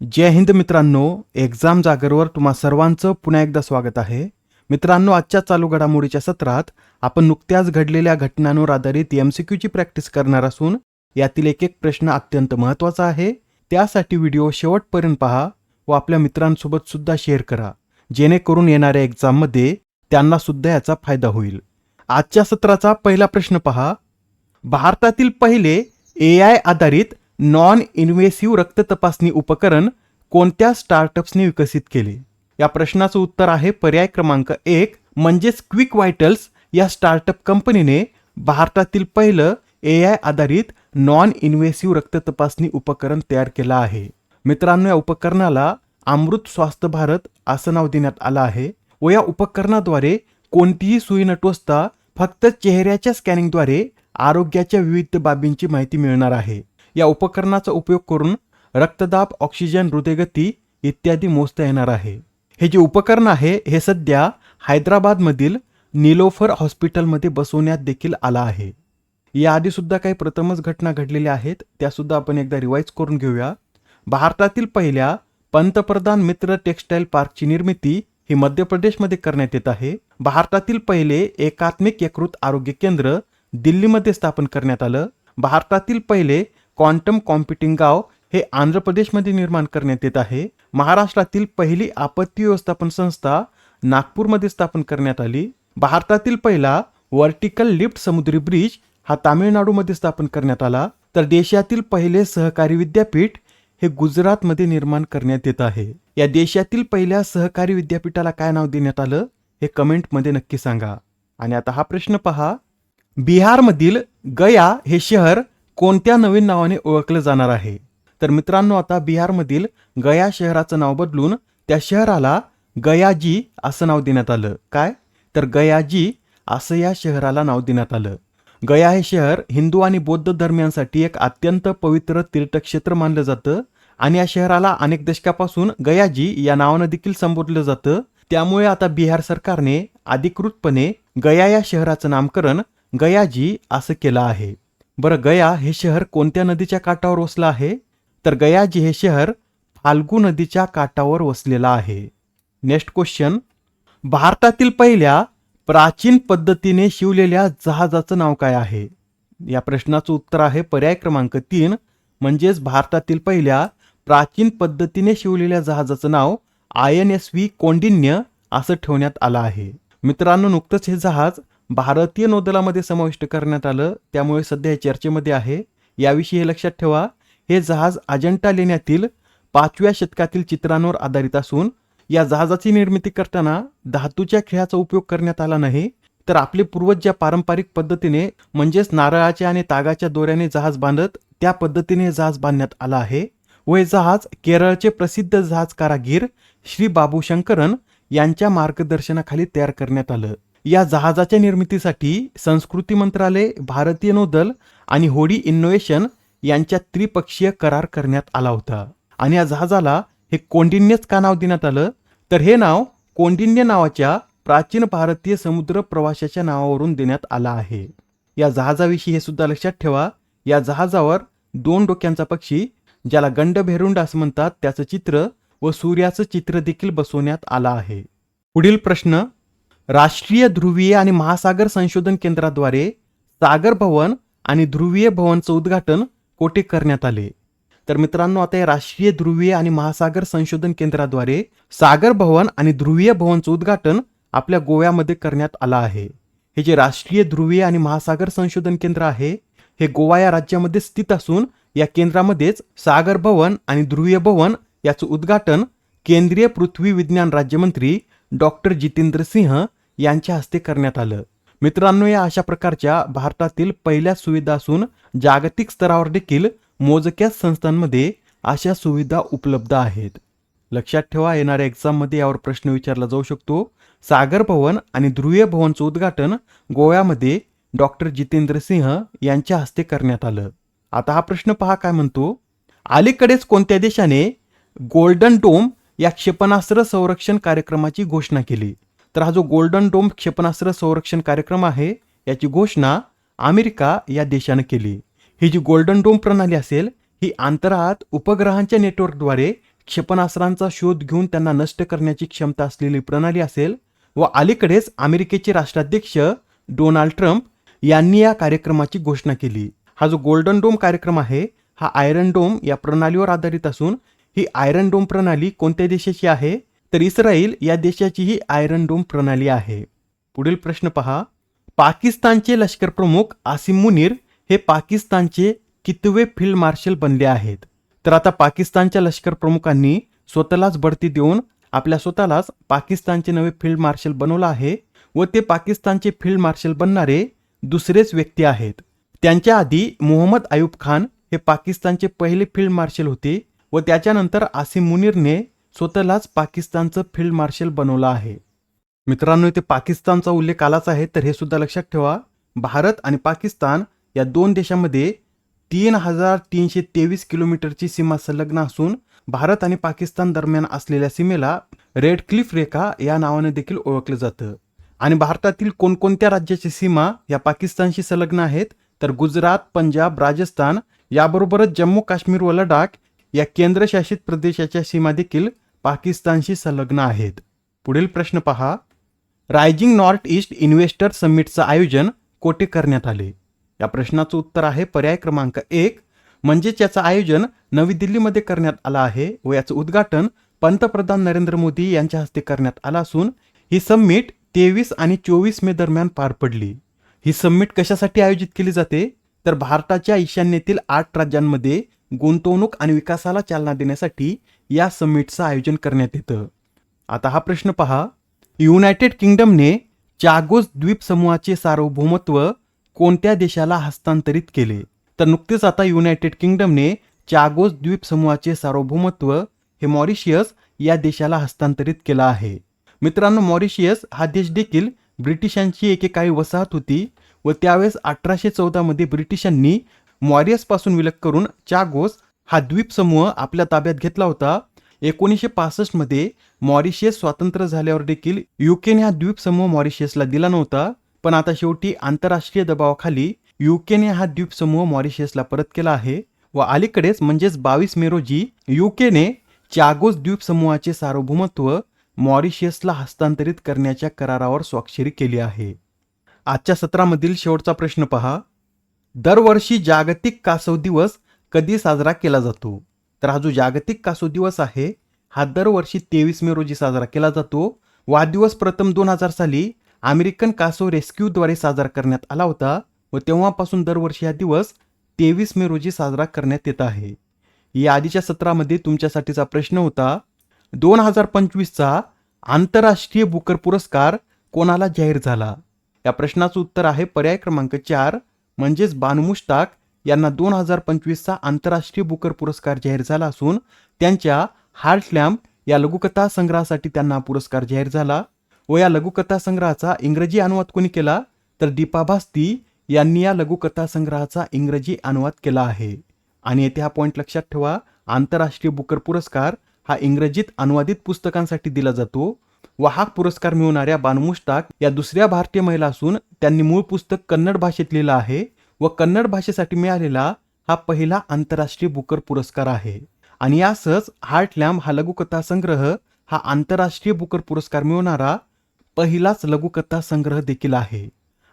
जय हिंद मित्रांनो एक्झाम जागरवर तुम्हा सर्वांचं पुन्हा एकदा स्वागत आहे. मित्रांनो आजच्या चालू घडामोडीच्या सत्रात आपण नुकत्याच घडलेल्या घटनांवर आधारित एम सी क्यूची प्रॅक्टिस करणार असून यातील एक एक प्रश्न अत्यंत महत्त्वाचा आहे. त्यासाठी व्हिडिओ शेवटपर्यंत पहा व आपल्या मित्रांसोबत सुद्धा शेअर करा. जेणेकरून येणाऱ्या एक्झाममध्ये त्यांना सुद्धा याचा फायदा होईल. आजच्या सत्राचा पहिला प्रश्न पहा. भारतातील पहिले ए आय आधारित नॉन इन्व्हेसिव्ह रक्त तपासणी उपकरण कोणत्या स्टार्टअप्सने विकसित केले? या प्रश्नाचं उत्तर आहे पर्याय क्रमांक एक म्हणजेच क्विक व्हायटल्स या स्टार्टअप कंपनीने भारतातील पहिलं ए आय आधारित नॉन इन्व्हेसिव्ह रक्त तपासणी उपकरण तयार केलं आहे. मित्रांनो या उपकरणाला अमृत स्वास्थ्य भारत असं नाव देण्यात आलं आहे व या उपकरणाद्वारे कोणतीही सुई न टोचता फक्त चेहऱ्याच्या स्कॅनिंगद्वारे आरोग्याच्या विविध बाबींची माहिती मिळणार आहे. या उपकरणाचा उपयोग करून रक्तदाब ऑक्सिजन हृदयगती इत्यादी मोजता येणार आहे. हे जे उपकरण आहे हे सध्या हैदराबादमधील निलोफर हॉस्पिटलमध्ये बसवण्यात देखील आला आहे. याआधी सुद्धा काही प्रथमच घटना घडलेल्या आहेत त्यासुद्धा आपण एकदा रिवाईज करून घेऊया. भारतातील पहिल्या पंतप्रधान मित्र टेक्स्टाईल पार्कची निर्मिती ही मध्य प्रदेशमध्ये करण्यात येत आहे. भारतातील पहिले एकात्मिक यकृत आरोग्य केंद्र दिल्लीमध्ये स्थापन करण्यात आलं. भारतातील पहिले क्वांटम कॉम्प्युटिंग गाव हे आंध्र प्रदेशमध्ये निर्माण करण्यात येत आहे. महाराष्ट्रातील पहिली आपत्ती व्यवस्थापन संस्था नागपूरमध्ये स्थापन करण्यात आली. भारतातील पहिला व्हर्टिकल लिफ्ट समुद्री ब्रिज हा तामिळनाडूमध्ये स्थापन करण्यात आला. तर देशातील पहिले सहकारी विद्यापीठ हे गुजरातमध्ये निर्माण करण्यात येत आहे. या देशातील पहिल्या सहकारी विद्यापीठाला काय नाव देण्यात आलं हे कमेंटमध्ये नक्की सांगा. आणि आता हा प्रश्न पहा. बिहारमधील गया हे शहर कोणत्या नवीन नावाने ओळखलं जाणार आहे? तर मित्रांनो आता बिहारमधील गया शहराचं नाव बदलून त्या शहराला गयाजी असं नाव देण्यात आलं. काय? तर गयाजी असं या शहराला नाव देण्यात आलं. गया हे शहर हिंदू आणि बौद्ध धर्मियांसाठी एक अत्यंत पवित्र तीर्थक्षेत्र मानलं जातं आणि या शहराला अनेक दशकापासून गयाजी या नावानं देखील संबोधलं जातं. त्यामुळे आता बिहार सरकारने अधिकृतपणे गया या शहराचं नामकरण गयाजी असं केलं आहे. बरं गया हे शहर कोणत्या नदीच्या काठावर वसलं आहे? तर गयाजी हे शहर फाल्गू नदीच्या काठावर वसलेलं आहे. नेक्स्ट क्वेश्चन भारतातील पहिल्या प्राचीन पद्धतीने शिवलेल्या जहाजाचं नाव काय आहे? या प्रश्नाचं उत्तर आहे पर्याय क्रमांक तीन म्हणजेच भारतातील पहिल्या प्राचीन पद्धतीने शिवलेल्या जहाजाचं नाव I N S V Kaundinya असं ठेवण्यात आलं आहे. मित्रांनो नुकतंच हे जहाज भारतीय नौदलामध्ये समाविष्ट करण्यात आलं त्यामुळे सध्या चर्चेमध्ये आहे. याविषयी हे लक्षात ठेवा हे जहाज अजंठा लेण्यातील पाचव्या शतकातील चित्रांवर आधारित असून या जहाजाची निर्मिती करताना धातूच्या खेळाचा उपयोग करण्यात आला नाही. तर आपले पूर्वज ज्या पारंपरिक पद्धतीने म्हणजेच नारळाच्या आणि तागाच्या दोऱ्याने जहाज बांधत त्या पद्धतीने हे जहाज बांधण्यात आलं आहे. व हे जहाज केरळचे प्रसिद्ध जहाज कारागीर श्री बाबू शंकरन यांच्या मार्गदर्शनाखाली तयार करण्यात आलं. या जहाजाच्या निर्मितीसाठी संस्कृती मंत्रालय भारतीय नौदल आणि होडी इनोव्हेशन यांच्या त्रिपक्षीय करार करण्यात आला होता. आणि या जहाजाला हे कोंडिन्यच का नाव देण्यात आलं? तर हे नाव कोंडिन्य नावाच्या प्राचीन भारतीय समुद्र प्रवाशाच्या नावावरून देण्यात आलं आहे. या जहाजाविषयी हे सुद्धा लक्षात ठेवा. या जहाजावर दोन डोक्यांचा पक्षी ज्याला गंडभेरुंड असं म्हणतात त्याचं चित्र व सूर्याचं चित्र देखील बसवण्यात आलं आहे. पुढील प्रश्न राष्ट्रीय ध्रुवीय आणि महासागर संशोधन केंद्राद्वारे सागर भवन आणि ध्रुवीय भवनचं उद्घाटन कोठे करण्यात आले. तर मित्रांनो आता या राष्ट्रीय ध्रुवीय आणि महासागर संशोधन केंद्राद्वारे सागर भवन आणि ध्रुवीय भवनचं उद्घाटन आपल्या गोव्यामध्ये करण्यात आलं आहे. हे जे राष्ट्रीय ध्रुवीय आणि महासागर संशोधन केंद्र आहे हे गोवा या राज्यामध्ये स्थित असून या केंद्रामध्येच सागर भवन आणि ध्रुवीय भवन याचं उद्घाटन केंद्रीय पृथ्वी विज्ञान राज्यमंत्री डॉक्टर जितेंद्र सिंह यांच्या हस्ते करण्यात आलं. मित्रांनो या अशा प्रकारच्या भारतातील पहिल्या सुविधा असून जागतिक स्तरावर देखील मोजक्याच संस्थांमध्ये अशा सुविधा उपलब्ध आहेत. लक्षात ठेवा येणाऱ्या एक्झाममध्ये यावर प्रश्न विचारला जाऊ शकतो. सागर भवन आणि ध्रुवीय भवनचं उद्घाटन गोव्यामध्ये डॉक्टर जितेंद्र सिंह यांच्या हस्ते करण्यात आलं. आता हा प्रश्न पहा काय म्हणतो? अलीकडेच कोणत्या देशाने गोल्डन डोम या क्षेपणास्त्र संरक्षण कार्यक्रमाची घोषणा केली? तर हा जो गोल्डन डोम क्षेपणास्त्र संरक्षण कार्यक्रम आहे याची घोषणा अमेरिका या देशानं केली. ही जी गोल्डन डोम प्रणाली असेल ही अंतराळात उपग्रहांच्या नेटवर्कद्वारे क्षेपणास्त्रांचा शोध घेऊन त्यांना नष्ट करण्याची क्षमता असलेली प्रणाली असेल व अलीकडेच अमेरिकेचे राष्ट्राध्यक्ष डोनाल्ड ट्रम्प यांनी या कार्यक्रमाची घोषणा केली. हा जो गोल्डन डोम कार्यक्रम आहे हा आयरन डोम या प्रणालीवर आधारित असून ही आयरन डोम प्रणाली कोणत्या देशाची आहे? तर इस्रायल या देशाची ही आयरन डोम प्रणाली आहे. पुढील प्रश्न पहा. पाकिस्तानचे लष्कर प्रमुख आसिम मुनीर हे पाकिस्तानचे कितवे फील्ड मार्शल बनले आहेत? तर आता पाकिस्तानच्या लष्कर प्रमुखांनी स्वतःलाच बढती देऊन आपल्या स्वतःलाच पाकिस्तानचे नवे फील्ड मार्शल बनवलं आहे व ते पाकिस्तानचे फील्ड मार्शल बनणारे दुसरेच व्यक्ती आहेत. त्यांच्या आधी मोहम्मद आयुब खान हे पाकिस्तानचे पहिले फील्ड मार्शल होते व त्याच्यानंतर आसिम मुनीरने स्वतःलाच पाकिस्तानचं फील्ड मार्शल बनवलं आहे. मित्रांनो इथे पाकिस्तानचा उल्लेख आलाच आहे तर हे सुद्धा लक्षात ठेवा. भारत आणि पाकिस्तान या दोन देशामध्ये तीन हजार तीनशे तेवीस किलोमीटरची सीमा संलग्न असून भारत आणि पाकिस्तान दरम्यान असलेल्या सीमेला रेड क्लिफ रेखा या नावाने देखील ओळखलं जातं. आणि भारतातील कोणकोणत्या राज्याची सीमा या पाकिस्तानशी संलग्न आहेत तर गुजरात पंजाब राजस्थान याबरोबरच जम्मू काश्मीर व लडाख या केंद्रशासित प्रदेशाच्या सीमा देखील पाकिस्तानशी संलग्न आहेत. पुढील प्रश्न पहा. रायजिंग नॉर्थ ईस्ट इन्व्हेस्टर समिटचं आयोजन कोठे करण्यात आले? या प्रश्नाचं उत्तर आहे पर्याय क्रमांक एक. म्हणजेच याचं आयोजन नवी दिल्लीमध्ये करण्यात आलं आहे व याचं उद्घाटन पंतप्रधान नरेंद्र मोदी यांच्या हस्ते करण्यात आलं असून ही समिट तेवीस आणि चोवीस मे दरम्यान पार पडली. ही समिट कशासाठी आयोजित केली जाते? तर भारताच्या ईशान्येतील आठ राज्यांमध्ये गुंतवणूक आणि विकासाला चालना देण्यासाठी या समिटचं आयोजन करण्यात येतं. आता हा प्रश्न पहा. युनायटेड किंगडमने चागोस द्वीप समूहाचे सार्वभौमत्व कोणत्या देशाला हस्तांतरित केले? तर नुकतेच आता युनायटेड किंगडमने चागोस द्वीप समूहाचे सार्वभौमत्व हे मॉरिशियस या देशाला हस्तांतरित केलं आहे. मित्रांनो मॉरिशियस हा देश देखील ब्रिटिशांची एकेकाळी वसाहत होती व त्यावेळेस अठराशे चौदामध्ये ब्रिटिशांनी मॉरियसपासून विलग करून चागोस हा द्वीप समूह आपल्या ताब्यात घेतला होता. एकोणीसशे पासष्टमध्ये मॉरिशियस स्वातंत्र्य झाल्यावर देखील युकेने हा द्वीप समूह मॉरिशियसला दिला नव्हता. पण आता शेवटी आंतरराष्ट्रीय दबावाखाली युकेने हा द्वीप समूह मॉरिशियसला परत केला आहे व अलीकडेच म्हणजेच बावीस मे रोजी युकेने चागोस द्वीप समूहाचे सार्वभौमत्व मॉरिशियसला हस्तांतरित करण्याच्या करारावर स्वाक्षरी केली आहे. आजच्या सत्रामधील शेवटचा प्रश्न पहा. दरवर्षी जागतिक कासव दिवस कधी साजरा केला जातो? तर हा जो जागतिक कासव दिवस आहे हा दरवर्षी तेवीस मे रोजी साजरा केला जातो. वादिवस प्रथम दोन हजार साली अमेरिकन कासव रेस्क्यूद्वारे साजरा करण्यात आला होता व तेव्हापासून दरवर्षी हा दिवस तेवीस मे रोजी साजरा करण्यात येत आहे. या आधीच्या सत्रामध्ये तुमच्यासाठीचा प्रश्न होता दोन हजार पंचवीसचा आंतरराष्ट्रीय बुकर पुरस्कार कोणाला जाहीर झाला? या प्रश्नाचं उत्तर आहे पर्याय क्रमांक चार म्हणजेच बानमुश्ताक यांना दोन हजार पंचवीसचा आंतरराष्ट्रीय बुकर पुरस्कार जाहीर झाला असून त्यांच्या हार्ट लॅम्प या लघुकथा संग्रहासाठी त्यांना पुरस्कार जाहीर झाला व या लघुकथा संग्रहाचा इंग्रजी अनुवाद कोणी केला? तर दीपा भास्ती यांनी या लघुकथा संग्रहाचा इंग्रजी अनुवाद केला आहे. आणि येथे हा पॉईंट लक्षात ठेवा आंतरराष्ट्रीय बुकर पुरस्कार हा इंग्रजीत अनुवादित पुस्तकांसाठी दिला जातो. वाहक पुरस्कार मिळवणाऱ्या बानू मुश्ताक या दुसऱ्या भारतीय महिला असून त्यांनी मूळ पुस्तक कन्नड भाषेत लिहिलं आहे व कन्नड भाषेसाठी मिळालेला हा पहिला आंतरराष्ट्रीय बुकर पुरस्कार आहे. आणि यासच हार्ट लॅम्प हा लघुकथा संग्रह हा आंतरराष्ट्रीय बुकर पुरस्कार मिळवणारा पहिलाच लघुकथा संग्रह देखील आहे.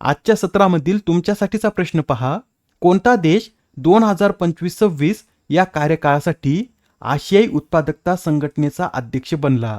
आजच्या सत्रामधील तुमच्यासाठीचा प्रश्न पहा कोणता देश दोन हजार पंचवीस सव्वीस या कार्यकाळासाठी आशियाई उत्पादकता संघटनेचा अध्यक्ष बनला?